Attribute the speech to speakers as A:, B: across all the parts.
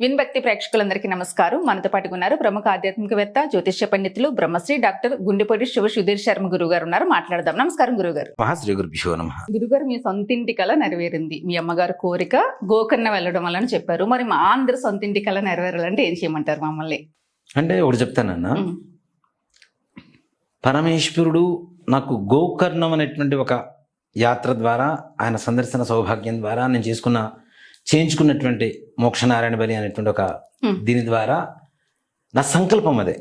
A: విన్భక్తి ప్రేక్షకులందరికీ నమస్కారం. మనతో పాటు ఉన్నారు ప్రముఖ ఆధ్యాత్మికవేత్త జ్యోతిష్య పండితులు బ్రహ్మశ్రీ డాక్టర్ గుండెపొడి శివ సుధీర్ శర్మ గురువు గారు ఉన్నారు. మాట్లాడదాం. నమస్కారం గురుగారు.
B: మహాశ్రీ గురుభ్యో నమ.
A: గురుగారు మీ సొంతింటి కళ నెరవేరింది. మీ అమ్మగారు కోరిక గోకర్ణ వెళ్ళడం వల్ల చెప్పారు. మరి మా అందరి సొంతింటి కళ నెరవేరాలంటే ఏం చేయమంటారు మమ్మల్ని?
B: అంటే ఒకటి చెప్తానన్న. పరమేశ్వరుడు నాకు గోకర్ణం అనేటువంటి ఒక యాత్ర ద్వారా ఆయన సందర్శన సౌభాగ్యం ద్వారా నేను చేసుకున్న చేయించుకున్నటువంటి మోక్షనారాయణ బలి అనేటువంటి ఒక
A: Hmm.
B: దీని ద్వారా నా సంకల్పం అదే.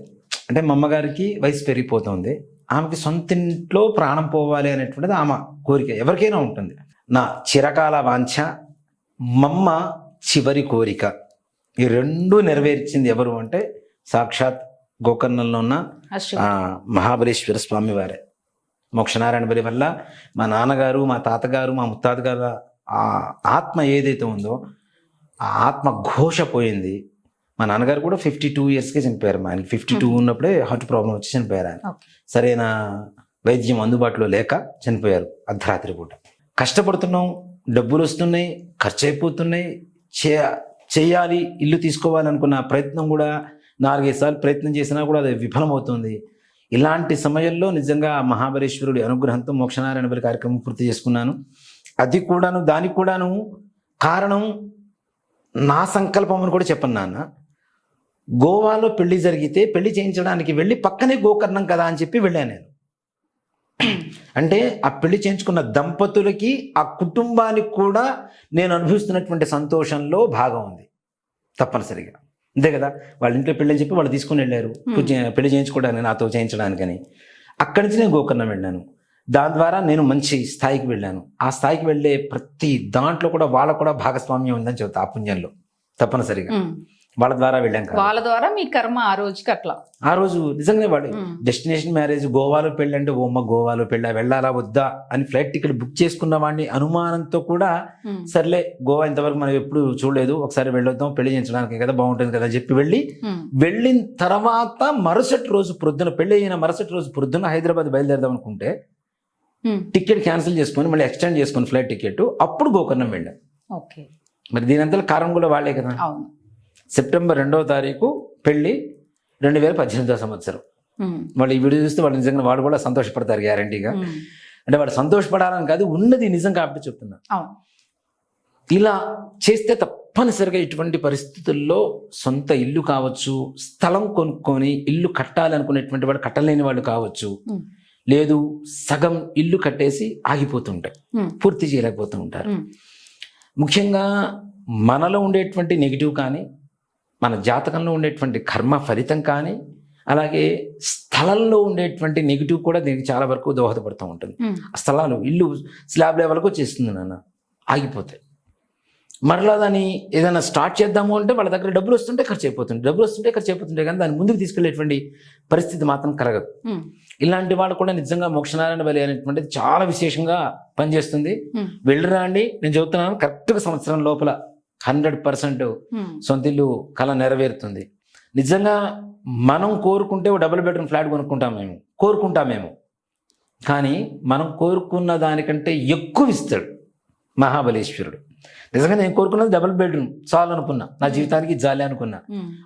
B: అంటే మా అమ్మగారికి వయసు పెరిగిపోతుంది. ఆమెకి సొంత ఇంట్లో ప్రాణం పోవాలి అనేటువంటిది ఆమె కోరిక ఎవరికైనా ఉంటుంది. నా చిరకాల వాంఛ మమ్మ చివరి కోరిక. ఈ రెండు నెరవేర్చింది ఎవరు అంటే సాక్షాత్ గోకర్ణంలో ఉన్న మహాబలేశ్వర స్వామి వారే. మోక్షనారాయణ బలి వల్ల మా నాన్నగారు మా తాతగారు మా ముత్తాత గారు ఆ ఆత్మ ఏదైతే ఉందో ఆ ఆత్మ ఘోష పోయింది. మా నాన్నగారు కూడా ఫిఫ్టీ టూ ఇయర్స్కే చనిపోయారు మా ఆయనకి ఫిఫ్టీ టూ ఉన్నప్పుడే హార్ట్ ప్రాబ్లం వచ్చి చనిపోయారు ఆయన. సరైన వైద్యం అందుబాటులో లేక చనిపోయారు అర్ధరాత్రి పూట. కష్టపడుతున్నాం డబ్బులు వస్తున్నాయి ఖర్చు అయిపోతున్నాయి చే చేయాలి ఇల్లు తీసుకోవాలనుకున్న ప్రయత్నం కూడా నాలుగైదు సార్లు ప్రయత్నం చేసినా కూడా అది విఫలమవుతుంది. ఇలాంటి సమయంలో నిజంగా మహాబలేశ్వరుడి అనుగ్రహంతో మోక్షనారాయణ బలి కార్యక్రమం పూర్తి చేసుకున్నాను. అది కూడాను దానికి కూడాను కారణం నా సంకల్పం అని కూడా చెప్పను నాన్న. గోవాలో పెళ్ళి జరిగితే పెళ్ళి చేయించడానికి వెళ్ళి పక్కనే గోకర్ణం కదా అని చెప్పి వెళ్ళాను నేను. అంటే ఆ పెళ్ళి చేయించుకున్న దంపతులకి ఆ కుటుంబానికి కూడా నేను అనుభవిస్తున్నటువంటి సంతోషంలో భాగం ఉంది. తప్పనిసరిగా. అంతే కదా? వాళ్ళ ఇంట్లో పెళ్ళి అని చెప్పి వాళ్ళు తీసుకుని వెళ్ళారు. పెళ్ళి చేయించుకోవడానికి నాతో చేయించడానికని. అక్కడి నుంచి నేను గోకర్ణం వెళ్ళాను. దాని ద్వారా నేను మంచి స్థాయికి వెళ్ళాను ఆ స్థాయికి వెళ్ళే ప్రతి దాంట్లో కూడా వాళ్ళకు కూడా భాగస్వామ్యం ఉందని చెబుతా ఆ పుణ్యంలో తప్పనిసరిగా. వాళ్ళ ద్వారా వెళ్ళాం
A: వాళ్ళ ద్వారా మీ కర్మ ఆ రోజుకి అట్లా
B: ఆ రోజు నిజంగానే వాడు
A: ఉమ్.
B: డెస్టినేషన్ మ్యారేజ్ గోవాలో పెళ్ళి అంటే ఓ అమ్మ గోవాలో పెళ్ళా వెళ్ళాలా వద్దా అని ఫ్లైట్ టికెట్ బుక్ చేసుకున్న వాడిని అనుమానంతో కూడా. సర్లే గోవా ఇంతవరకు మనం ఎప్పుడు చూడలేదు ఒకసారి వెళ్ళొద్దాం పెళ్ళి చేయించడానికి కదా బాగుంటుంది కదా చెప్పి వెళ్ళి. వెళ్ళిన తర్వాత మరుసటి రోజు ప్రొద్దున పెళ్ళి అయిన మరుసటి రోజు ప్రొద్దున హైదరాబాద్ బయలుదేరదాం అనుకుంటే. టికెట్ క్యాన్సిల్ చేసుకొని మళ్ళీ ఎక్స్టెండ్ చేసుకొని ఫ్లైట్ టికెట్ అప్పుడు గోకర్ణం వెళ్ళాం.
A: ఓకే.
B: మరి దీనంతా కారణం కూడా వాళ్ళే కదా. సెప్టెంబర్ రెండవ తారీఖు పెళ్ళి రెండు వేల పద్దెనిమిదో సంవత్సరం. వాళ్ళు ఈ వీడియో చూస్తే వాళ్ళు నిజంగా వాడు కూడా సంతోషపడతారు గ్యారంటీగా
A: ఉమ్.
B: అంటే వాడు సంతోషపడాలని కాదు ఉన్నది నిజం కాబట్టి చెప్తున్నా. ఇలా చేస్తే తప్పనిసరిగా ఇటువంటి పరిస్థితుల్లో సొంత ఇల్లు కావచ్చు స్థలం కొనుక్కొని ఇల్లు కట్టాలనుకునేటువంటి వాడు కట్టలేని వాళ్ళు కావచ్చు. లేదు సగం ఇల్లు కట్టేసి ఆగిపోతుంటాయి. పూర్తి చేయలేకపోతూ ఉంటారు. ముఖ్యంగా మనలో ఉండేటువంటి నెగిటివ్ కానీ మన జాతకంలో ఉండేటువంటి కర్మ ఫలితం కానీ అలాగే స్థలంలో ఉండేటువంటి నెగిటివ్ కూడా దీనికి చాలా వరకు దోహదపడుతూ ఉంటుంది. ఆ స్థలాలు ఇల్లు స్లాబ్ లెవెల్కి వచ్చేస్తుంది నాన్న ఆగిపోతాయి మరలా దాన్ని ఏదైనా స్టార్ట్ చేద్దాము అంటే వాళ్ళ దగ్గర డబ్బులు వస్తుంటే ఖర్చు అయిపోతుంది డబ్బులు వస్తుంటే ఖర్చు అయిపోతుంటే కానీ దాన్ని ముందుకు తీసుకెళ్ళేటువంటి పరిస్థితి మాత్రం కలగదు. ఇలాంటి వాళ్ళు కూడా నిజంగా మోక్షనారాయణ బలి అనేటువంటిది చాలా విశేషంగా పనిచేస్తుంది.
A: ఉమ్.
B: వెళ్ళిరా అండి నేను చెబుతున్నాను కరెక్ట్గా సంవత్సరం లోపల హండ్రెడ్ పర్సెంట్
A: ఉమ్.
B: సొంత ఇల్లు కళ నెరవేరుతుంది. నిజంగా మనం కోరుకుంటే ఓ డబుల్ బెడ్రూమ్ ఫ్లాట్ కొనుక్కుంటాం మేము. కోరుకుంటాం మేము. కానీ మనం కోరుకున్న దానికంటే ఎక్కువ ఇస్తాడు మహాబలేశ్వరుడు. నిజంగా నేను కోరుకున్నది డబుల్ బెడ్రూమ్. చాలు అనుకున్నా నా జీవితానికి జాలి అనుకున్నా.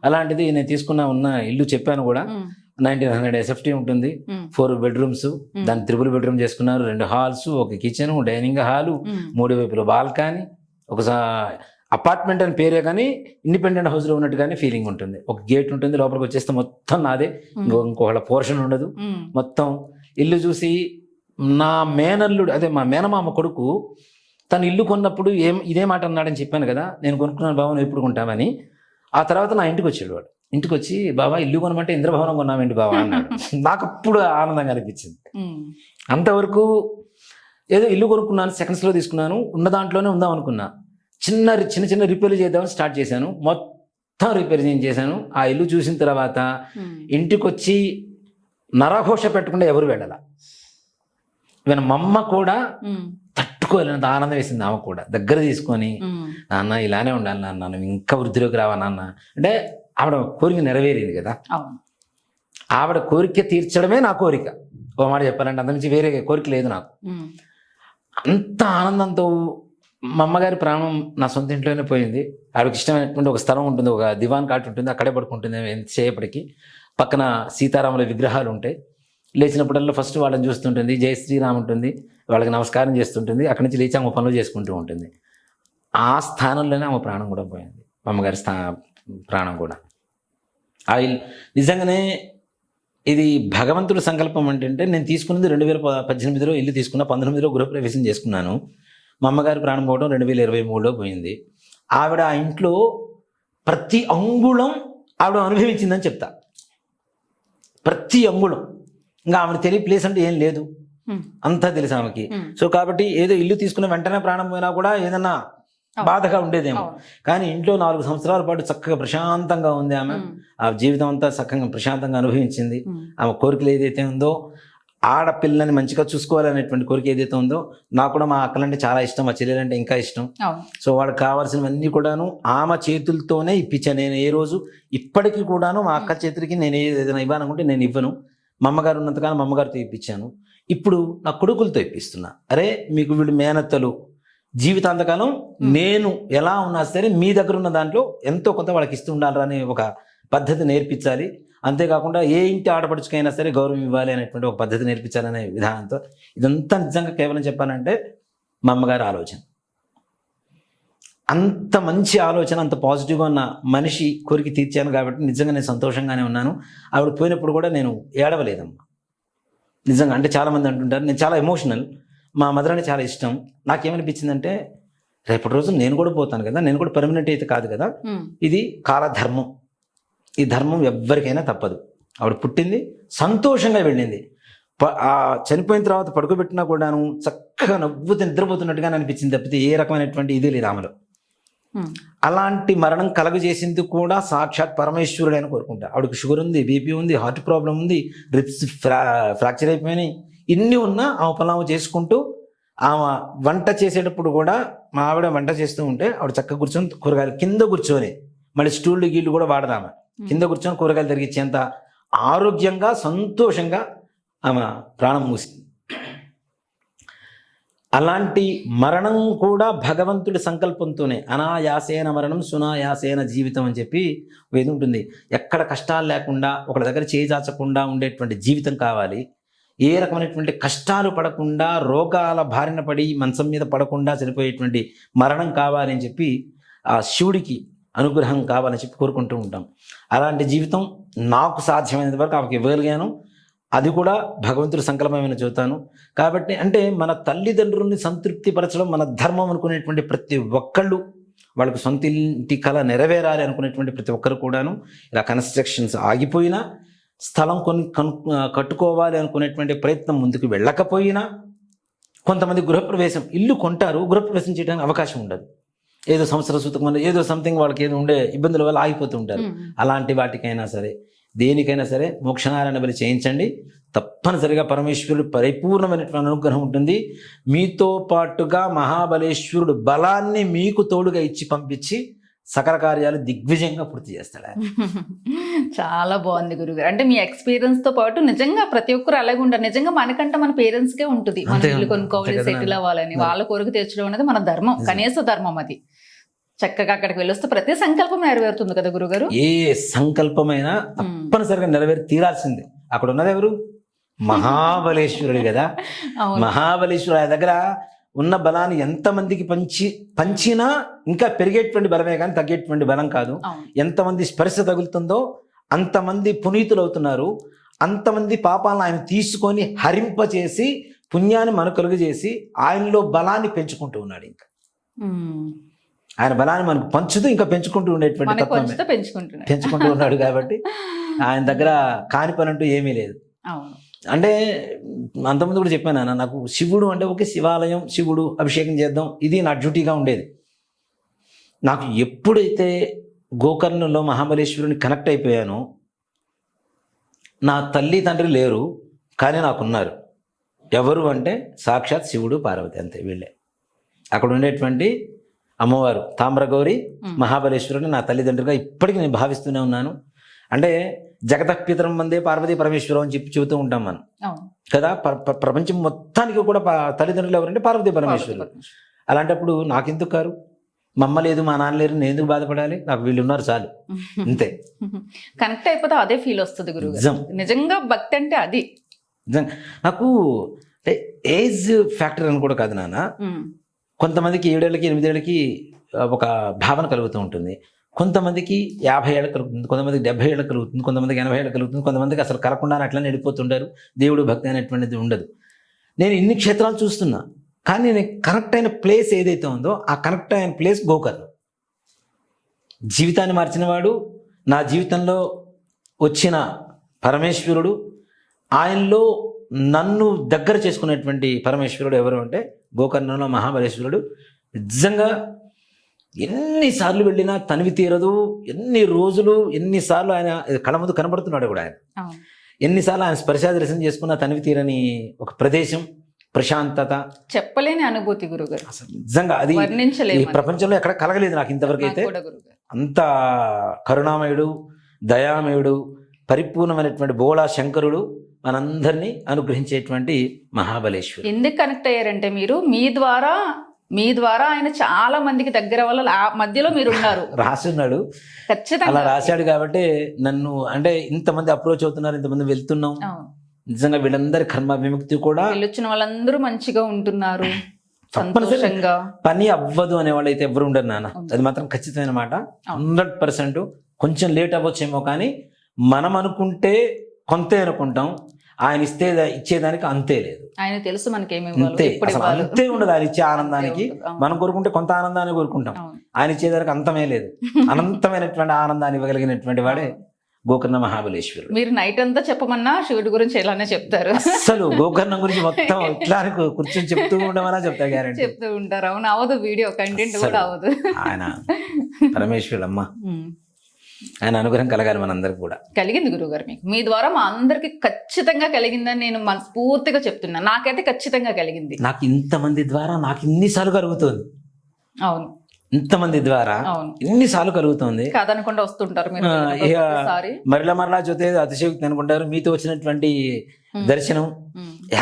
B: అలాంటిది నేను తీసుకున్న ఉన్న ఇల్లు చెప్పాను కూడా. నైన్టీన్ హండ్రెడ్ ఎస్ఎఫ్టీ ఉంటుంది. Four bedrooms. దాన్ని త్రిబుల్ బెడ్రూమ్ చేసుకున్నారు. రెండు హాల్స్ ఒక కిచెన్ డైనింగ్ హాలు. మూడు వైపులు బాల్కనీ ఒక అపార్ట్మెంట్ అని పేరే కానీ ఇండిపెండెంట్ హౌస్లో ఉన్నట్టుగానే ఫీలింగ్ ఉంటుంది. ఒక గేట్ ఉంటుంది లోపలికి వచ్చేస్తే మొత్తం నాదే. ఇంకో ఇంకొకళ్ళ పోర్షన్ ఉండదు. మొత్తం ఇల్లు చూసి నా మేనల్లుడు అదే మా మేనమామ కొడుకు తను ఇల్లు కొన్నప్పుడు ఏం ఇదే మాట అన్నాడని చెప్పాను కదా. నేను కొనుక్కున్నాను బాబు నువ్వు ఎప్పుడు కొంటామని ఆ తర్వాత నా ఇంటికి వచ్చాడు వాడు ఇంటికి వచ్చి బాబా ఇల్లు కొనమంటే ఇంద్రభవనం కొన్నామేంటి బాబా అన్నాడు. నాకు అప్పుడు ఆనందంగా అనిపించింది. అంతవరకు ఏదో ఇల్లు కొనుక్కున్నాను సెకండ్స్లో తీసుకున్నాను ఉన్న దాంట్లోనే ఉందాం అనుకున్నా. చిన్న చిన్న చిన్న రిపేర్లు చేద్దామని స్టార్ట్ చేశాను. మొత్తం రిపేర్ నేను చేశాను. ఆ ఇల్లు చూసిన తర్వాత. ఇంటికి వచ్చి నరఘోష పెట్టకుండా ఎవరు వెళ్ళాల. ఈవెన్ మా అమ్మ కూడా. తట్టుకోలేనంత ఆనందం వేసింది ఆమె కూడా. దగ్గర తీసుకొని. నాన్న ఇలానే ఉండాలి నాన్న నువ్వు ఇంకా వృద్ధిలోకి రావా నాన్న. అంటే ఆవిడ కోరిక నెరవేరింది కదా. ఆవిడ కోరిక తీర్చడమే నా కోరిక. ఓ మాట చెప్పాలంటే అంతకుమించి వేరే కోరిక లేదు నాకు. అంత ఆనందంతో మా అమ్మగారి ప్రాణం నా సొంత ఇంట్లోనే పోయింది. ఆవిడకి ఇష్టమైనటువంటి ఒక స్థలం ఉంటుంది ఒక దివాన్ కాట్ ఉంటుంది అక్కడే పడుకుంటుంది ఎంతసేపటికి. పక్కన సీతారాముల విగ్రహాలు ఉంటాయి. లేచినప్పుడల్లా ఫస్ట్ వాళ్ళని చూస్తుంటుంది జై శ్రీరామ్ ఉంటుంది వాళ్ళకి నమస్కారం చేస్తుంటుంది అక్కడి నుంచి లేచి ఆమె పనులు చేసుకుంటూ ఉంటుంది. ఆ స్థానంలోనే ఆమె ప్రాణం కూడా పోయింది. మా అమ్మగారి స్థా ప్రాణం కూడా. ఆ ఇల్ నిజంగానే ఇది భగవంతుడి సంకల్పం ఏంటంటే నేను తీసుకున్నది రెండు వేల పద్దెనిమిదిలో ఇల్లు తీసుకున్నా పంతొమ్మిదిలో గృహప్రవేశం చేసుకున్నాను. మా అమ్మగారి ప్రాణం పోవడం రెండు వేల ఇరవై మూడులో పోయింది. ఆవిడ ఆ ఇంట్లో ప్రతి అంగుళం ఆవిడ అనుభవించిందని చెప్తా. ప్రతి అంగుళం. ఇంకా ఆవిడ తెలియ ప్లేస్ అంటే ఏం లేదు. అంతా తెలుసు ఆమెకి. సో కాబట్టి ఏదో ఇల్లు తీసుకున్న వెంటనే ప్రాణం పోయినా కూడా ఏదన్నా. బాధగా ఉండేదేమో. కానీ ఇంట్లో నాలుగు సంవత్సరాల పాటు చక్కగా ప్రశాంతంగా ఉంది ఆమె. ఆ జీవితం అంతా చక్కగా ప్రశాంతంగా అనుభవించింది. ఆమె కోరికలు ఏదైతే ఉందో ఆడపిల్లని మంచిగా చూసుకోవాలనేటువంటి కోరిక ఏదైతే ఉందో నాకు కూడా మా అక్కలంటే చాలా ఇష్టం మా చెల్లెలంటే ఇంకా ఇష్టం. సో వాళ్ళకి కావాల్సినవన్నీ కూడాను ఆమె చేతులతోనే ఇప్పించాను నేను ఏ రోజు ఇప్పటికీ కూడాను మా అక్క చేతులకి నేను ఏదైనా ఇవ్వాలనుకుంటే నేను ఇవ్వను. మా అమ్మగారు ఉన్నంతకాలం మా అమ్మగారితో ఇప్పించాను. ఇప్పుడు నా కొడుకులతో ఇప్పిస్తున్నా. అరే మీకు వీళ్ళు మేనత్తలు జీవితాంతకాలం నేను ఎలా ఉన్నా సరే మీ దగ్గర ఉన్న దాంట్లో ఎంతో కొంత వాళ్ళకి ఇస్తూ ఉండాలని ఒక పద్ధతి నేర్పించాలి. అంతేకాకుండా ఏ ఇంటి ఆడపడుచుకైనా సరే గౌరవం ఇవ్వాలి అనేటువంటి ఒక పద్ధతి నేర్పించాలనే విధానంతో ఇదంతా నిజంగా కేవలం చెప్పాలంటే మా అమ్మగారి ఆలోచన. అంత మంచి ఆలోచన అంత పాజిటివ్గా ఉన్న మనిషి కోరిక తీర్చాను కాబట్టి నిజంగా నేను సంతోషంగానే ఉన్నాను. ఆవిడ పోయినప్పుడు కూడా నేను ఏడవలేదమ్మా. నిజంగా అంటే చాలామంది అంటుంటారు నేను చాలా ఎమోషనల్. మా మదర్ అంటే చాలా ఇష్టం. నాకేమనిపించిందంటే రేపటి రోజు నేను కూడా పోతాను కదా నేను కూడా పర్మనెంట్ అయితే కాదు కదా ఇది కాలధర్మం. ఈ ధర్మం ఎవ్వరికైనా తప్పదు. ఆవిడ పుట్టింది సంతోషంగా వెళ్ళింది. ఆ చనిపోయిన తర్వాత పడుకోబెట్టినా కూడాను చక్కగా నవ్వుతూ నిద్రపోతున్నట్టుగా అనిపించింది తప్పితే ఏ రకమైనటువంటి ఇది లేదు ఆమెలో. అలాంటి మరణం కలుగజేసింది కూడా సాక్షాత్ పరమేశ్వరుడు అని కోరుకుంటా. ఆవిడకి షుగర్ ఉంది బీపీ ఉంది హార్ట్ ప్రాబ్లం ఉంది రిప్స్ ఫ్రా ఫ్రాక్చర్ అయిపోయినాయి. ఇన్ని ఉన్నా ఆమె పలావు చేసుకుంటూ ఆమె వంట చేసేటప్పుడు కూడా మా ఆవిడ వంట చేస్తూ ఉంటే ఆవిడ చక్కగా కూర్చొని కూరగాయలు కింద కూర్చొని మళ్ళీ స్టూళ్ళు గీళ్ళు కూడా వాడదామె కింద కూర్చొని కూరగాయలు తిరిగిచ్చేంత ఆరోగ్యంగా సంతోషంగా ఆమె ప్రాణం మూసింది. అలాంటి మరణం కూడా భగవంతుడి సంకల్పంతోనే అనాయాసేన మరణం సునాయాసేన జీవితం అని చెప్పి ఉంటుంది. ఎక్కడ కష్టాలు లేకుండా ఒకరి దగ్గర చేజాచకుండా ఉండేటువంటి జీవితం కావాలి. ఏ రకమైనటువంటి కష్టాలు పడకుండా రోగాల బారిన పడి మంచం మీద పడకుండా చనిపోయేటువంటి మరణం కావాలని చెప్పి ఆ శివుడికి అనుగ్రహం కావాలని చెప్పి కోరుకుంటూ ఉంటాం. అలాంటి జీవితం నాకు సాధ్యమైనంత వరకు ఆమెకి ఇవ్వగలిగాను. అది కూడా భగవంతుడు సంకల్పమైన చూతాను కాబట్టి అంటే మన తల్లిదండ్రుల్ని సంతృప్తిపరచడం మన ధర్మం అనుకునేటువంటి ప్రతి ఒక్కళ్ళు వాళ్ళకు సొంత ఇంటి కళ నెరవేరాలి అనుకునేటువంటి ప్రతి ఒక్కరు కూడాను ఇలా కన్స్ట్రక్షన్స్ ఆగిపోయినా స్థలం కొన్ని కను కట్టుకోవాలి అనుకునేటువంటి ప్రయత్నం ముందుకు వెళ్ళకపోయినా కొంతమంది గృహప్రవేశం ఇల్లు కొంటారు గృహప్రవేశం చేయడానికి అవకాశం ఉండదు. ఏదో సంవత్సర సూతకం ఏదో సంథింగ్ వాళ్ళకి ఏదో ఉండే ఇబ్బందుల వల్ల ఆగిపోతూ ఉంటారు.
A: ఉమ్,
B: అలాంటి వాటికైనా సరే దేనికైనా సరే మోక్షనారాయణ బలి చేయించండి. తప్పనిసరిగా పరమేశ్వరుడు పరిపూర్ణమైనటువంటి అనుగ్రహం ఉంటుంది. మీతో పాటుగా మహాబలేశ్వరుడు బలాన్ని మీకు తోడుగా ఇచ్చి పంపించి సకల కార్యాలు దిగ్విజయంగా పూర్తి చేస్తాడు.
A: చాలా బాగుంది గురుగారు. అంటే మీ ఎక్స్పీరియన్స్తో పాటు నిజంగా ప్రతి ఒక్కరు అలాగే ఉంటారు నిజంగా మనకంటే మన పేరెంట్స్ కే ఉంటుంది. మన ఇల్లు కొనుక్కోవాలి సెటిల్. అవ్వాలని. వాళ్ళ కోరిక తీర్చడం అనేది మన ధర్మం. కనీస ధర్మం అది. చక్కగా అక్కడికి వెళ్ళొస్తే ప్రతి సంకల్పం నెరవేరుతుంది కదా గురుగారు?
B: ఏ సంకల్పమైనా తప్పనిసరిగా నెరవేరి తీరాల్సిందే. అక్కడ ఉన్నది ఎవరు? మహాబలేశ్వరుడు కదా.
A: అవును.
B: మహాబలేశ్వరుడు ఆయన దగ్గర ఉన్న బలాన్ని ఎంతమందికి పంచి పంచినా ఇంకా పెరిగేటువంటి బలమే కానీ తగ్గేటువంటి బలం కాదు. ఎంతమంది స్పర్శ తగులుతుందో అంతమంది పునీతులు అవుతున్నారు అంతమంది పాపాలను ఆయన తీసుకొని హరింపచేసి పుణ్యాన్ని మనకు కలుగజేసి ఆయనలో బలాన్ని పెంచుకుంటూ ఉన్నాడు ఇంకా. ఆయన బలాన్ని మనకు పంచుతూ ఇంకా పెంచుకుంటూ ఉండేటువంటి తత్వమే. పెంచుకుంటూ ఉన్నాడు కాబట్టి ఆయన దగ్గర కాని పని అంటూ ఏమీ లేదు.
A: అవును.
B: అంటే అంతకుముందు కూడా చెప్పాను నాన్న నాకు శివుడు అంటే ఒకే శివాలయం శివుడు అభిషేకం చేద్దాం ఇది నా డ్యూటీగా ఉండేది. నాకు ఎప్పుడైతే గోకర్ణంలో మహాబలేశ్వరుని కనెక్ట్ అయిపోయానో నా తల్లి తండ్రి లేరు కానీ నాకున్నారు. ఎవరు అంటే సాక్షాత్ శివుడు పార్వతి అంతే వీళ్ళే. అక్కడ ఉండేటువంటి అమ్మవారు తామ్రగౌరి. మహాబలేశ్వరుని నా తల్లిదండ్రులుగా ఇప్పటికీ నేను భావిస్తూనే ఉన్నాను. అంటే జగతపితరం మందే పార్వతీ పరమేశ్వరం అని చెప్పి చెబుతూ ఉంటాం మనం. కదా? ప్ర- ప్ర- ప్రపంచం మొత్తానికి కూడా తల్లిదండ్రులు ఎవరంటే పార్వతీ పరమేశ్వరులు. అలాంటప్పుడు నాకెందుకు కారు? మా అమ్మ లేదు మా నాన్న లేరు నేను ఎందుకు బాధపడాలి? నాకు వీళ్ళు ఉన్నారు చాలు. అంతే.
A: కనెక్ట్ అయిపోతే అదే ఫీల్ వస్తుంది గురువు
B: నిజం.
A: నిజంగా భక్తి అంటే అది.
B: నాకు అంటే ఏజ్ ఫ్యాక్టర్ అని కూడా కాదు నాన్న. కొంతమందికి ఏడేళ్ళకి ఎనిమిదేళ్ళకి ఒక భావన కలుగుతూ ఉంటుంది. కొంతమందికి యాభై ఏళ్ళు కలుగుతుంది కొంతమందికి డెబ్బై ఏళ్ళు కలుగుతుంది కొంతమందికి ఎనభై ఏళ్ళు కలుగుతుంది కొంతమందికి అసలు కలగకుండా అట్లనే వెళ్ళిపోతుంటారు దేవుడు భక్తి అనేటువంటిది ఉండదు. నేను ఇన్ని క్షేత్రాలు చూస్తున్నా కానీ నేను కనెక్ట్ అయిన ప్లేస్ ఏదైతే ఉందో ఆ కనెక్ట్ అయిన ప్లేస్ గోకర్ణ. జీవితాన్ని మార్చినవాడు నా జీవితంలో వచ్చిన పరమేశ్వరుడు ఆయనలో నన్ను దగ్గర చేసుకునేటువంటి పరమేశ్వరుడు ఎవరు అంటే గోకర్ణంలో మహాబలేశ్వరుడు. నిజంగా ఎన్నిసార్లు వెళ్ళినా తనివి తీరదు ఎన్ని రోజులు ఎన్నిసార్లు ఆయన కళ్ళ ముందు కనబడుతున్నాడు కూడా ఆయన. ఎన్నిసార్లు ఆయన స్పర్శ దర్శనం చేసుకున్న తనివి తీరని ఒక ప్రదేశం ప్రశాంతత.
A: చెప్పలేని అనుభూతి గురుగారు.
B: అసలు నిజంగా అది ఈ. ప్రపంచంలో ఎక్కడ కలగలేదు నాకు ఇంతవరకు అయితే అంత కరుణామయుడు దయామయుడు పరిపూర్ణమైనటువంటి బోళా శంకరుడు మనందరినీ అనుగ్రహించేటువంటి మహాబలేశ్వరుడు.
A: ఎందుకు కనెక్ట్ అయ్యారంటే మీరు? మీ ద్వారా మీ ద్వారా ఆయన చాలా మందికి దగ్గర వల్ల ఆ మధ్యలో మీరు ఉన్నారు.
B: రాసున్నాడు. అలా
A: ఖచ్చితంగా
B: రాశాడు కాబట్టి నన్ను అంటే ఇంతమంది అప్రోచ్ అవుతున్నారు ఇంతమంది వెళ్తున్నాం. నిజంగా వీళ్ళందరి కర్మ విముక్తి కూడా
A: వెళ్ళొచ్చిన వాళ్ళందరూ మంచిగా ఉంటున్నారు. సంతోషంగా.
B: పని అవ్వదు అనే వాళ్ళు అయితే ఎవరు ఉండరు. నాన్న. అది మాత్రం ఖచ్చితమైన మాట. హండ్రెడ్ పర్సెంట్ కొంచెం లేట్ అవ్వచ్చేమో కానీ మనం అనుకుంటే కొంతే అనుకుంటాం. ఆయన ఇస్తే ఇచ్చేదానికి అంతే లేదు.
A: ఆయన తెలుసు మనకి ఏమి
B: అంతే. అసలు అంతే ఉండదు ఆయన ఇచ్చే ఆనందానికి. మనం కోరుకుంటే కొంత ఆనందాన్ని కోరుకుంటాం. ఆయన ఇచ్చేదానికి అంతమే లేదు. అనంతమైనటువంటి ఆనందాన్ని ఇవ్వగలిగినటువంటి వాడే గోకర్ణ మహాబలేశ్వరుడు.
A: మీరు నైట్ అంతా చెప్పమన్నా శివుడి గురించి ఇలానే చెప్తారు.
B: అసలు గోకర్ణం గురించి మొత్తం ఇట్లా కూర్చొని చెప్తూ ఉండమన్నా చెప్తా గ్యారంటీ
A: చెప్తూ ఉంటారు. అవును అవదు వీడియో కంటెంట్. కూడా అవదు.
B: ఆయన పరమేశ్వరుడు అమ్మ. ఆయన అనుగ్రహం కలగాలి మనందరికి కూడా.
A: కలిగింది గురుగారు మీకు. మీ ద్వారా మా అందరికి ఖచ్చితంగా కలిగిందని నేను మనస్ఫూర్తిగా చెప్తున్నా. నాకైతే ఖచ్చితంగా కలిగింది.
B: నాకు ఇంతమంది ద్వారా నాకు ఇన్నిసార్లు కలుగుతుంది.
A: అవును.
B: ఇంతమంది ద్వారా
A: అవును.
B: ఇన్నిసార్లు కలుగుతుంది?
A: కాదనకుండా వస్తుంటారు
B: మరలా మరలా చూస్తే అతిశయోక్తి అనుకుంటారు. మీతో వచ్చినటువంటి దర్శనం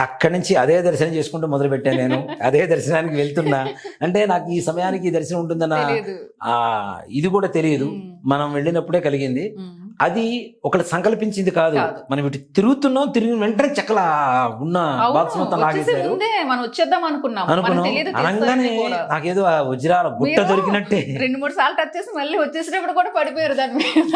B: అక్కడి నుంచి అదే దర్శనం చేసుకుంటూ మొదలు పెట్టాను నేను. అదే దర్శనానికి వెళ్తున్నా. అంటే నాకు ఈ సమయానికి దర్శనం ఉంటుందన్న ఇది కూడా తెలియదు. మనం వెళ్ళినప్పుడే కలిగింది. అది ఒకటి సంకల్పించింది కాదు. మనం ఇటు తిరుగుతున్నాం తిరిగిన వెంటనే చక్కల ఉన్న బాక్స్ మొత్తం లాగేశారు.
A: మనం వచ్చేద్దాం అనుకున్నాం.
B: అనుకున్నాం. అనగానే. నాకేదో ఆ వజ్రాల గుట్ట దొరికినట్టే.
A: రెండు మూడు సార్లు టచ్ చేసి మళ్ళీ వచ్చేసినప్పుడు కూడా పడిపోయారు దాని మీద.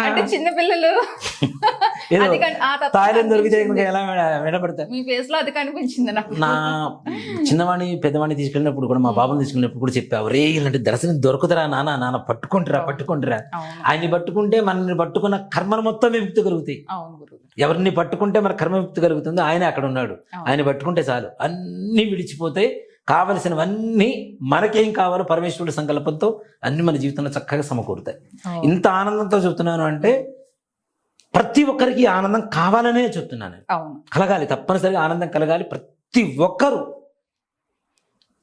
A: అంటే చిన్న పిల్లలు
B: ఏదో
A: అది కన్- ఆ తత్వం
B: తాయిలం దొరికితే
A: కనిపించింది.
B: ఇంకా ఎలా వెడ- వెడబడతారు
A: మీ ఫేస్లో అది కనిపించింది నాకు.
B: నా చిన్నవాణి పెద్దవాణి తీసుకెళ్ళినప్పుడు కూడా మా బాబుని తీసుకెళ్ళినప్పుడు కూడా చెప్పావు రే ఇలాంటి దర్శనం దొరకదురా నాన్న నాన్న పట్టుకుంటురా పట్టుకుంటురా. ఆయన్ని పట్టుకుంటే మనల్ని పట్టుకున్న కర్మలు మొత్తం విముక్తి కలుగుతాయి. ఎవరిని పట్టుకుంటే మన కర్మ విముక్తి కలుగుతుందో ఆయన అక్కడ ఉన్నాడు. ఆయన పట్టుకుంటే చాలు. అన్ని విడిచిపోతాయి. కావలసినవన్నీ మనకేం కావాలో పరమేశ్వరుడి సంకల్పంతో అన్ని మన జీవితంలో చక్కగా సమకూరుతాయి. ఇంత ఆనందంతో చెప్తున్నాను అంటే ప్రతి ఒక్కరికి ఆనందం కావాలనే చెప్తున్నాను. కలగాలి తప్పనిసరిగా ఆనందం కలగాలి. ప్రతి ఒక్కరు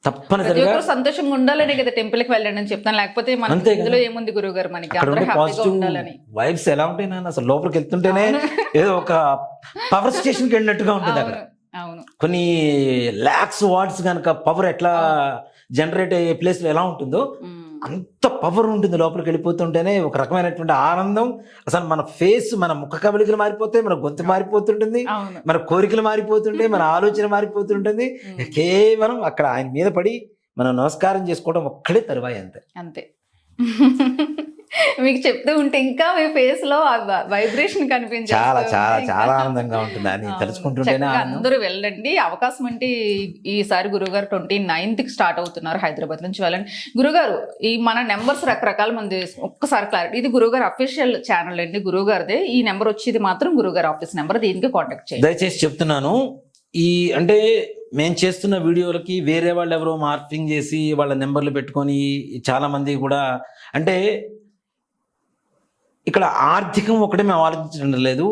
B: తప్పనిసరిగా
A: సంతోషంగా ఉండాలని కదా టెంపుల్కి వెళ్ళండి అని చెప్తాను. లేకపోతే మన. ఇందులో ఏముంది గురువు గారు మనకి
B: వైబ్స్ ఎలా ఉంటాయి నాన్న? అసలు లోపలికి వెళ్తుంటేనే ఏదో ఒక పవర్ స్టేషన్కి వెళ్ళినట్టుగా ఉంటుంది అక్కడ.
A: అవును
B: కొన్ని ల్యాక్స్ వాట్స్ కనుక పవర్ ఎట్లా జనరేట్ అయ్యే ప్లేస్లో ఎలా ఉంటుందో. అంత పవర్ ఉంటుంది లోపలికి వెళ్ళిపోతుంటేనే ఒక రకమైనటువంటి ఆనందం. అసలు మన ఫేస్ మన ముఖ కవలికలు మారిపోతాయి మన గొంతు మారిపోతుంటుంది మన కోరికలు మారిపోతుంటాయి మన ఆలోచన మారిపోతుంటుంది. కేవలం అక్కడ ఆయన మీద పడి మనం నమస్కారం చేసుకోవడం ఒక్కడే తరువాయి అంతే.
A: అంతే. మీకు చెప్తూ ఉంటే ఇంకా మీ ఫేస్లో వైబ్రేషన్ కనిపించే
B: చాలా చాలా చాలా ఆనందంగా ఉంటుంది. అని ఆనందం.
A: అందరూ వెళ్ళండి. అవకాశం అంటే ఈసారి గురుగారు ట్వంటీ నైన్త్కి స్టార్ట్ అవుతున్నారు హైదరాబాద్ నుంచి వెళ్ళండి. గురుగారు ఈ మన నెంబర్స్ రకరకాల మంది ఒక్కసారి క్లారిటీ ఇది గురుగారు అఫీషియల్ ఛానల్ అండి గురుగారిదే ఈ నెంబర్ వచ్చేది మాత్రం గురుగారు ఆఫీస్ నెంబర్ దీనికి కాంటాక్ట్ చేయండి.
B: దయచేసి చెప్తున్నాను ఈ అంటే మేము చేస్తున్న వీడియోలకి వేరే వాళ్ళు ఎవరో మార్పింగ్ చేసి వాళ్ళ నెంబర్లు పెట్టుకొని చాలా మంది కూడా అంటే ఇక్కడ ఆర్థికం ఒకటే మేము ఆలోచించడం లేదు.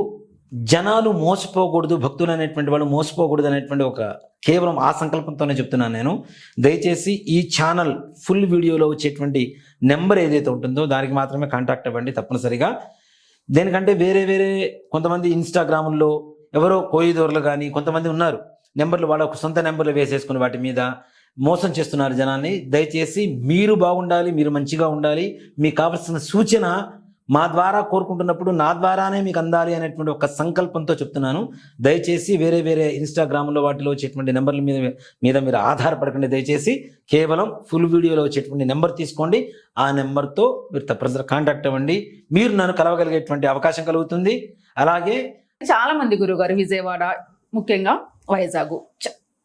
B: జనాలు మోసపోకూడదు భక్తులు అనేటువంటి వాళ్ళు మోసపోకూడదు అనేటువంటి ఒక కేవలం ఆ సంకల్పంతోనే చెప్తున్నాను నేను. దయచేసి ఈ ఛానల్ ఫుల్ వీడియోలో వచ్చేటువంటి నెంబర్ ఏదైతే ఉంటుందో దానికి మాత్రమే కాంటాక్ట్ అవ్వండి తప్పనిసరిగా. దేనికంటే వేరే వేరే కొంతమంది ఇన్స్టాగ్రాముల్లో ఎవరో కోయిదోర్లు కానీ కొంతమంది ఉన్నారు. నెంబర్లు వాళ్ళ సొంత నెంబర్లు వేసేసుకుని వాటి మీద మోసం చేస్తున్నారు జనాన్ని దయచేసి మీరు బాగుండాలి మీరు మంచిగా ఉండాలి. మీకు కావలసిన సూచన మా ద్వారా కోరుకుంటున్నప్పుడు నా ద్వారానే మీకు అందాలి అనేటువంటి ఒక సంకల్పంతో చెప్తున్నాను. దయచేసి వేరే వేరే ఇన్స్టాగ్రామ్లో వాటిలో వచ్చేటువంటి నెంబర్ల మీద మీద మీరు ఆధారపడకండి. దయచేసి కేవలం ఫుల్ వీడియోలో వచ్చేటువంటి నెంబర్ తీసుకోండి. ఆ నెంబర్తో మీరు తప్పనిసరి కాంటాక్ట్ అవ్వండి. మీరు నన్ను కలవగలిగేటువంటి అవకాశం కలుగుతుంది. అలాగే
A: చాలా మంది గురుగారు విజయవాడ ముఖ్యంగా వైజాగ్.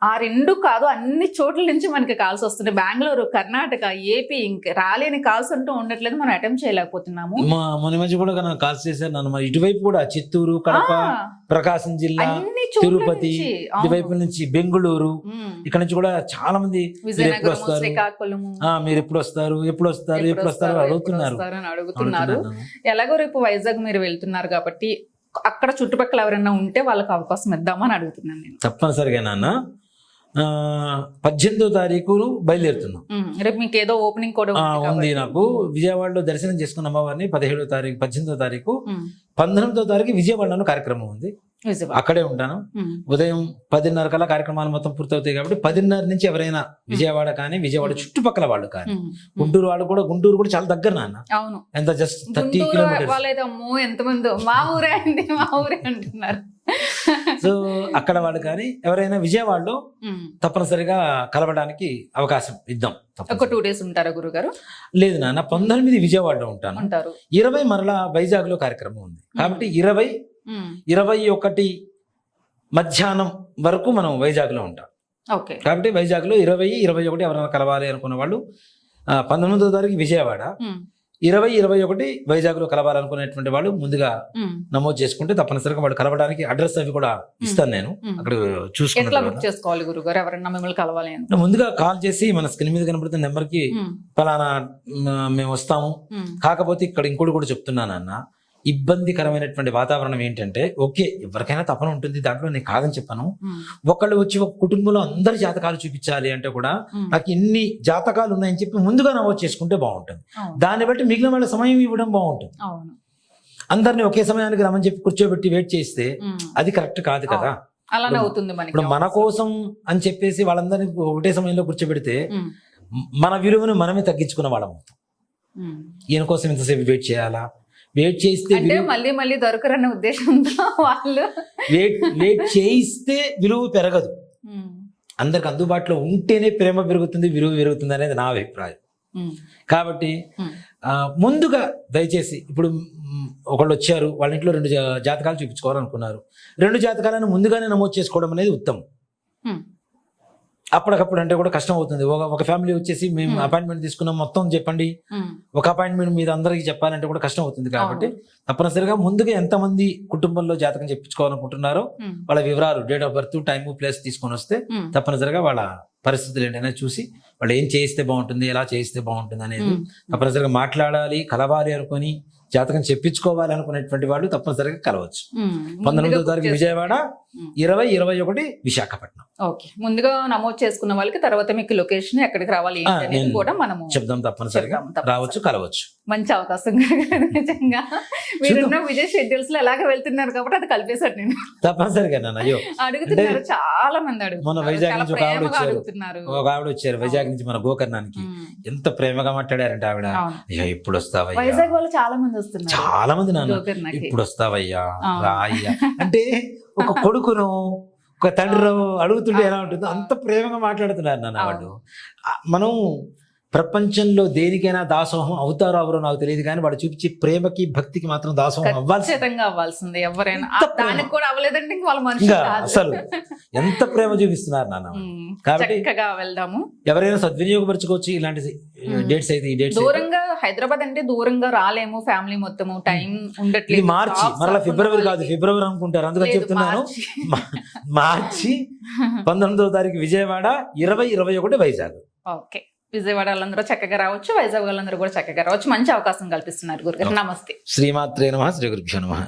A: ఆ రెండు కాదు అన్ని చోట్ల నుంచి మనకి కాల్స్ వస్తున్నాయి. బెంగళూరు కర్ణాటక ఏపీ ఇంక రాలేని కాల్స్ అంటూ ఉండట్లేదు. మనం అటెంప్ట్ చేయలేకపోతున్నాము.
B: మన మధ్య కూడా నాకు కాల్స్ చేశారు నన్ను. ఇటువైపు కూడా చిత్తూరు కడప ప్రకాశం జిల్లా తిరుపతి. ఇటువైపు నుంచి బెంగుళూరు. ఇక్కడ నుంచి కూడా చాలా మంది ఎప్పుడు
A: విజయనగరం
B: వస్తారు మీరు ఎప్పుడు వస్తారు ఎప్పుడు వస్తారు
A: ఎప్పుడు
B: వస్తారు అడుగుతున్నారు.
A: అడుగుతున్నారు. ఎలాగో రేపు వైజాగ్ మీరు వెళ్తున్నారు కాబట్టి అక్కడ చుట్టుపక్కల ఎవరైనా ఉంటే వాళ్ళకి అవకాశం ఇద్దామని అడుగుతున్నాను నేను.
B: తప్పనిసరిగా నాన్న. పద్దెనిమిదో తారీఖు బయలుదేరుతున్నాం.
A: రేపు మీకు ఏదో ఓపెనింగ్ కూడా ఉంది.
B: నాకు. విజయవాడలో దర్శనం చేసుకున్న అమ్మవారిని పదిహేడో తారీఖు పద్దెనిమిదో తారీఖు. పంతొమ్మిదో తారీఖు విజయవాడలో కార్యక్రమం ఉంది. అక్కడే ఉంటాను. ఉదయం పదిన్నర కల్లా కార్యక్రమాలు మొత్తం పూర్తవుతాయి కాబట్టి పదిన్నర నుంచి ఎవరైనా విజయవాడ కానీ విజయవాడ చుట్టుపక్కల వాళ్ళు కానీ. గుంటూరు వాళ్ళు కూడా గుంటూరు కూడా చాలా దగ్గర నాన్న.
A: అవును.
B: ఎంత జస్ట్ థర్టీ కిలోమీటర్స్
A: ఎంతమంది మా ఊరే అండి మా ఊరే అంటున్నారు.
B: సో అక్కడ వాళ్ళు కానీ ఎవరైనా విజయవాడలో తప్పనిసరిగా కలవడానికి అవకాశం ఇద్దాం
A: ఒక. టూ డేస్ ఉంటారా గురుగారు?
B: లేదు నాన్న పంతొమ్మిది విజయవాడలో ఉంటాను.
A: ఉంటారు.
B: ఇరవై మరలా వైజాగ్లో కార్యక్రమం ఉంది. కాబట్టి ఇరవై ఇరవై ఒకటి మధ్యాహ్నం వరకు మనం వైజాగ్లో ఉంటాం.
A: ఓకే.
B: కాబట్టి వైజాగ్లో ఇరవై ఇరవై ఒకటి ఎవరైనా కలవాలి అనుకున్న వాళ్ళు పంతొమ్మిదో తారీఖు విజయవాడ. ఇరవై ఇరవై ఒకటి వైజాగ్లో కలవాలనుకునేటువంటి వాళ్ళు ముందుగా. నమోదు చేసుకుంటే తప్పనిసరిగా వాళ్ళు కలవడానికి అడ్రస్ అవి కూడా ఇస్తాను నేను. అక్కడ
A: అని.
B: ముందుగా కాల్ చేసి మన స్క్రీన్ మీద కనబడుతున్న
A: నెంబర్కి
B: ఫలానా మేము వస్తాము. కాకపోతే ఇక్కడ ఇంకోటి కూడా చెప్తున్నాను అన్న ఇబ్బందికరమైనటువంటి వాతావరణం ఏంటంటే ఓకే ఎవరికైనా తపన ఉంటుంది దాంట్లో నేను కాదని చెప్పాను. ఒకళ్ళు వచ్చి ఒక కుటుంబంలో అందరి జాతకాలు చూపించాలి అంటే కూడా. నాకు ఇన్ని జాతకాలు ఉన్నాయని చెప్పి ముందుగా నమోదు చేసుకుంటే బాగుంటుంది. దాన్ని బట్టి మిగిలిన వాళ్ళ సమయం ఇవ్వడం బాగుంటుంది. అందరిని ఒకే సమయానికి రమ్మని చెప్పి కూర్చోబెట్టి వెయిట్ చేస్తే. అది కరెక్ట్ కాదు కదా.
A: అలానే అవుతుంది
B: ఇప్పుడు మన కోసం అని చెప్పేసి వాళ్ళందరినీ ఒకటే సమయంలో కూర్చోబెడితే మన విలువను మనమే తగ్గించుకున్న వాళ్ళం అవుతాం. ఈయన కోసం ఇంతసేపు వెయిట్ చేయాలా? వెయిట్ చేస్తే
A: అంటే మళ్ళీ మళ్ళీ దొరకరన్న ఉద్దేశంతో వాళ్ళు
B: వెయిట్ వెయిట్ చేయిస్తే విలువ పెరగదు. అందరికి అందుబాటులో ఉంటేనే ప్రేమ పెరుగుతుంది విలువ పెరుగుతుంది అనేది నా అభిప్రాయం. కాబట్టి ముందుగా దయచేసి ఇప్పుడు ఒకళ్ళు వచ్చారు వాళ్ళ ఇంట్లో రెండు జాతకాలు చూపించుకోవాలనుకున్నారు. రెండు జాతకాలను ముందుగానే నమోదు చేసుకోవడం అనేది ఉత్తమం. అప్పటికప్పుడు అంటే కూడా కష్టం అవుతుంది ఒక ఫ్యామిలీ వచ్చేసి మేము
A: Hmm.
B: అపాయింట్మెంట్ తీసుకున్నాం మొత్తం చెప్పండి
A: ఉమ్.
B: ఒక అపాయింట్మెంట్ మీద అందరికి చెప్పాలంటే కూడా కష్టం అవుతుంది కాబట్టి తప్పనిసరిగా ముందుగా ఎంతమంది కుటుంబంలో జాతకం చెప్పించుకోవాలనుకుంటున్నారో
A: ఉమ్,
B: వాళ్ళ వివరాలు date of birth time place తీసుకొని వస్తే తప్పనిసరిగా వాళ్ళ పరిస్థితులు ఏంటనే చూసి వాళ్ళు ఏం చేయిస్తే బాగుంటుంది ఎలా చేయిస్తే బాగుంటుంది అనేది. తప్పనిసరిగా మాట్లాడాలి కలవాలి అనుకొని జాతకం చెప్పించుకోవాలి అనుకునేటువంటి వాళ్ళు తప్పనిసరిగా కలవచ్చు. పంతొమ్మిదో తారీఖు విజయవాడ. ఇరవై ఇరవై ఒకటి విశాఖపట్నం
A: ఓకే ముందుగా నమోదు చేసుకున్న వాళ్ళకి తర్వాత మీకు లొకేషన్ ఎక్కడికి రావాలి కూడా మనము
B: తప్పనిసరిగా
A: చెప్దాం, తప్పనిసరిగా.
B: రావచ్చు కలవచ్చు
A: మంచి అవకాశం నిజంగా. మీరున్న విజయ్ షెడ్యూల్స్లో ఎలాగ వెళ్తున్నారు కాబట్టి అది కలిపేశారు నేను.
B: తప్పనిసరిగా నాన్న అయ్యో.
A: అడుగుతున్నారు చాలా మంది అడుగుతున్నారు.
B: వైజాగ్ నుంచి ఒక ఆవిడ వచ్చారు.
A: అడుగుతున్నారు.
B: ఒక ఆవిడ వచ్చారు వైజాగ్ నుంచి మన గోకర్ణానికి. ఎంత ప్రేమగా మాట్లాడారంటే ఆవిడ. అయ్యో ఇప్పుడు వస్తావయ్యా
A: వైజాగ్ వాళ్ళు చాలా మంది వస్తున్నారు.
B: చాలా మంది నాన్న. ఇప్పుడు వస్తావయ్యా
A: ఆ.
B: రా అయ్యా అంటే ఒక కొడుకును ఒక తండ్రి అడుగుతుంటే ఎలా ఉంటుందో అంత ప్రేమగా మాట్లాడుతున్నారు నాన్న వాళ్ళు. మనం ప్రపంచంలో దేనికైనా దాసోహం అవుతారో అవరో నాకు తెలియదు కానీ వాడు చూపించే ప్రేమకి భక్తికి మాత్రం దాసోహం
A: అవ్వాల్సిందే. ఎవరైనా. దానికి కూడా అవ్వలేదంటే వాళ్ళ.
B: అసలు ఎంత ప్రేమ చూపిస్తున్నారు నాన్న కాబట్టి-
A: వెళ్దాము.
B: ఎవరైనా సద్వినియోగపరచుకోవచ్చు ఇలాంటి డేట్స్ అయితే ఈ డేట్స్
A: దూరంగా హైదరాబాద్ అంటే దూరంగా రాలేము ఫ్యామిలీ మొత్తము టైం ఉండట్లేదు.
B: మార్చి మరలా ఫిబ్రవరి కాదు. ఫిబ్రవరి అనుకుంటారు. అందుకని చెప్తున్నాను. మార్చి పంతొమ్మిదవ తారీఖు విజయవాడ ఇరవై ఇరవై ఒకటి వైజాగ్.
A: ఓకే. విజయవాడ వాళ్ళందరూ చక్కగా రావచ్చు వైజాగ్ వాళ్ళందరూ కూడా చక్కగా రావచ్చు. మంచి అవకాశం కల్పిస్తున్నారు గురుగారు. నమస్తే.
B: శ్రీమాత్రే నమ శ్రీ గురుభ్యో నమ.